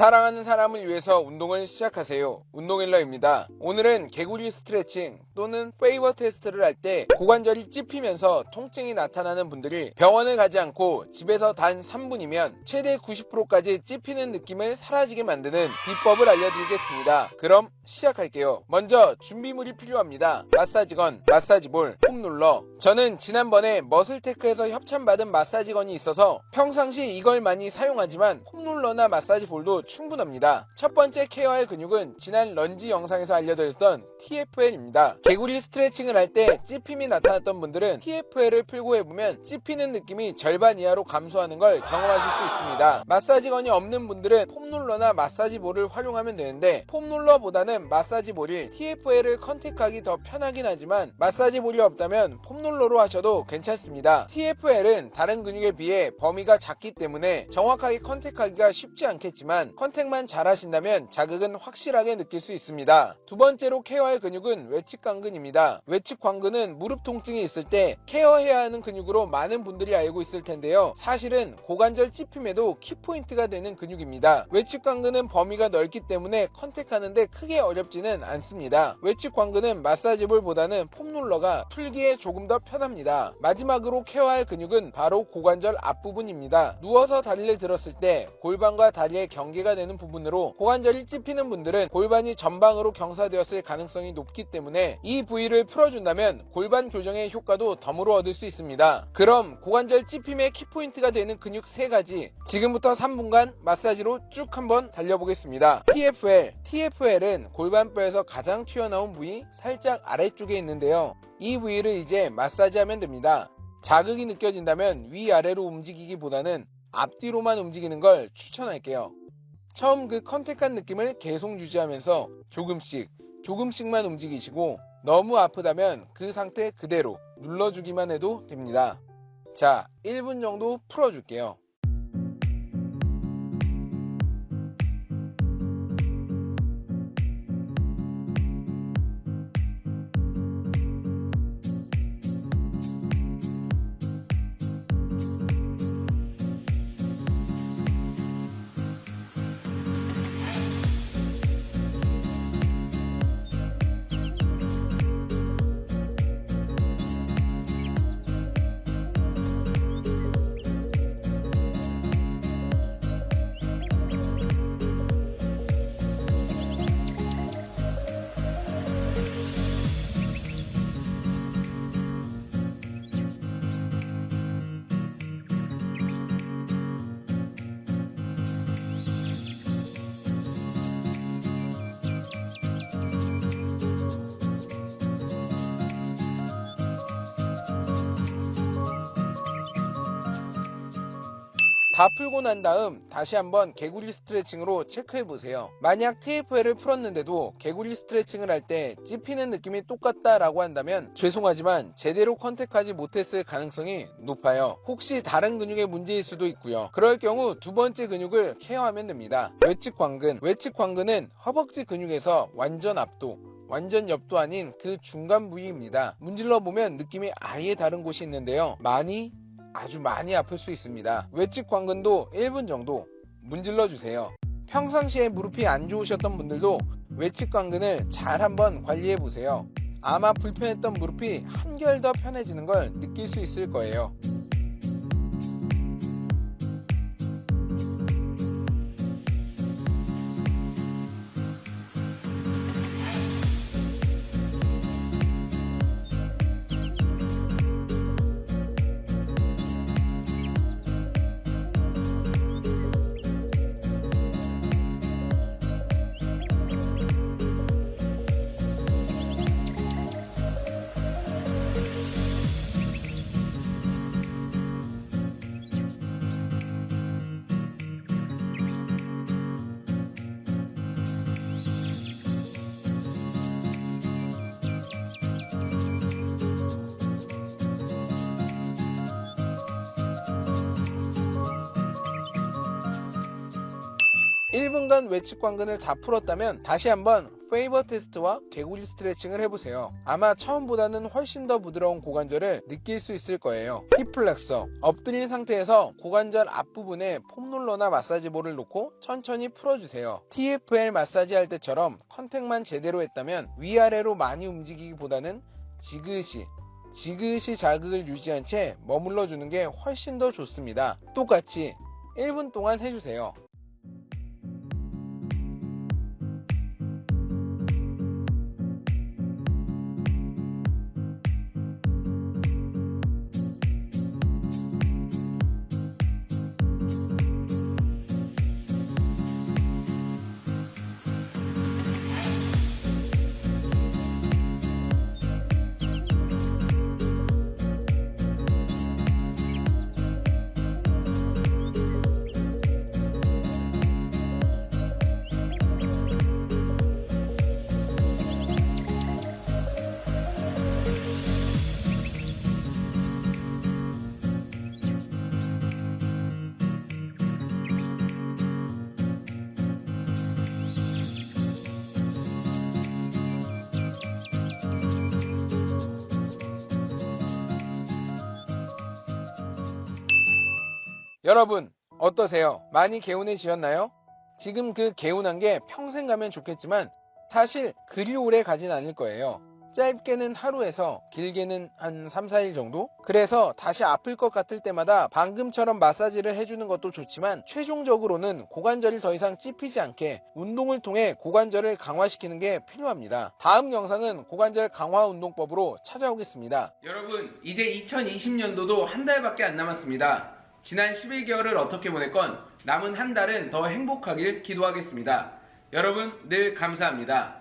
사랑하는 사람을 위해서 운동을 시작하세요. 운동일러입니다. 오늘은 개구리 스트레칭 또는 페이버 테스트를 할 때 고관절이 찝히면서 통증이 나타나는 분들이 병원을 가지 않고 집에서 단 3분이면 최대 90%까지 찝히는 느낌을 사라지게 만드는 비법을 알려드리겠습니다. 그럼 시작할게요. 먼저 준비물이 필요합니다. 마사지건, 마사지볼, 폼롤러. 저는 지난번에 머슬테크에서 협찬받은 마사지건이 있어서 평상시 이걸 많이 사용하지만 폼롤러나 마사지볼도 충분합니다. 첫 번째 케어할 근육은 지난 런지 영상에서 알려드렸던 TFL입니다. 개구리 스트레칭을 할 때 찝힘이 나타났던 분들은 TFL을 풀고 해보면 찝히는 느낌이 절반 이하로 감소하는 걸 경험하실 수 있습니다. 마사지건이 없는 분들은 폼롤러나 마사지볼을 활용하면 되는데 폼롤러보다는 마사지볼이 TFL을 컨택하기 더 편하긴 하지만 마사지볼이 없다면 폼롤러로 하셔도 괜찮습니다. TFL은 다른 근육에 비해 범위가 작기 때문에 정확하게 컨택하기가 쉽지 않겠지만 컨택만 잘 하신다면 자극은 확실하게 느낄 수 있습니다. 두 번째로 케어할 근육은 외측광근입니다. 외측광근은 무릎 통증이 있을 때 케어해야 하는 근육으로 많은 분들이 알고 있을 텐데요. 사실은 고관절 찝힘에도 키포인트가 되는 근육입니다. 외측광근은 범위가 넓기 때문에 컨택하는데 크게 어렵지는 않습니다. 외측광근은 마사지볼보다는 폼롤러가 풀기에 조금 더 편합니다. 마지막으로 케어할 근육은 바로 고관절 앞부분입니다. 누워서 다리를 들었을 때 골반과 다리의 경계 가 되는 부분으로 고관절이 찝히는 분들은 골반이 전방으로 경사되었을 가능성이 높기 때문에 이 부위를 풀어준다면 골반 교정의 효과도 덤으로 얻을 수 있습니다. 그럼 고관절 찝힘의 키포인트가 되는 근육 3가지 지금부터 3분간 마사지로 쭉 한번 달려보겠습니다. TFL TFL은 골반뼈에서 가장 튀어나온 부위 살짝 아래쪽에 있는데요. 이 부위를 이제 마사지하면 됩니다. 자극이 느껴진다면 위아래로 움직이기보다는 앞뒤로만 움직이는 걸 추천할게요. 처음 그 컨택한 느낌을 계속 유지하면서 조금씩 조금씩만 움직이시고 너무 아프다면 그 상태 그대로 눌러주기만 해도 됩니다. 자, 1분 정도 풀어줄게요. 다 풀고 난 다음 다시 한번 개구리 스트레칭으로 체크해 보세요. 만약 TFL을 풀었는데도 개구리 스트레칭을 할 때 찝히는 느낌이 똑같다라고 한다면 죄송하지만 제대로 컨택하지 못했을 가능성이 높아요. 혹시 다른 근육의 문제일 수도 있고요. 그럴 경우 두 번째 근육을 케어하면 됩니다. 외측 광근. 외측 광근은 허벅지 근육에서 완전 앞도 완전 옆도 아닌 그 중간 부위입니다. 문질러 보면 느낌이 아예 다른 곳이 있는데요. 많이 아주 많이 아플 수 있습니다. 외측 광근도 1분 정도 문질러 주세요. 평상시에 무릎이 안 좋으셨던 분들도 외측 광근을 잘 한번 관리해 보세요. 아마 불편했던 무릎이 한결 더 편해지는 걸 느낄 수 있을 거예요. 1분간 외측 관근을 다 풀었다면 다시 한번 페이버 테스트와 개구리 스트레칭을 해보세요. 아마 처음보다는 훨씬 더 부드러운 고관절을 느낄 수 있을 거예요. 힙플렉서 엎드린 상태에서 고관절 앞부분에 폼롤러나 마사지볼을 놓고 천천히 풀어주세요. TFL 마사지 할 때처럼 컨택만 제대로 했다면 위아래로 많이 움직이기보다는 지그시 지그시 자극을 유지한 채 머물러 주는 게 훨씬 더 좋습니다. 똑같이 1분 동안 해주세요. 여러분 어떠세요? 많이 개운해지셨나요? 지금 그 개운한 게 평생 가면 좋겠지만 사실 그리 오래 가진 않을 거예요. 짧게는 하루에서 길게는 한 3, 4일 정도? 그래서 다시 아플 것 같을 때마다 방금처럼 마사지를 해주는 것도 좋지만 최종적으로는 고관절이 더 이상 찝히지 않게 운동을 통해 고관절을 강화시키는 게 필요합니다. 다음 영상은 고관절 강화 운동법으로 찾아오겠습니다. 여러분, 이제 2020년도도 한 달밖에 안 남았습니다. 지난 11개월을 어떻게 보냈건 남은 한 달은 더 행복하길 기도하겠습니다. 여러분 늘 감사합니다.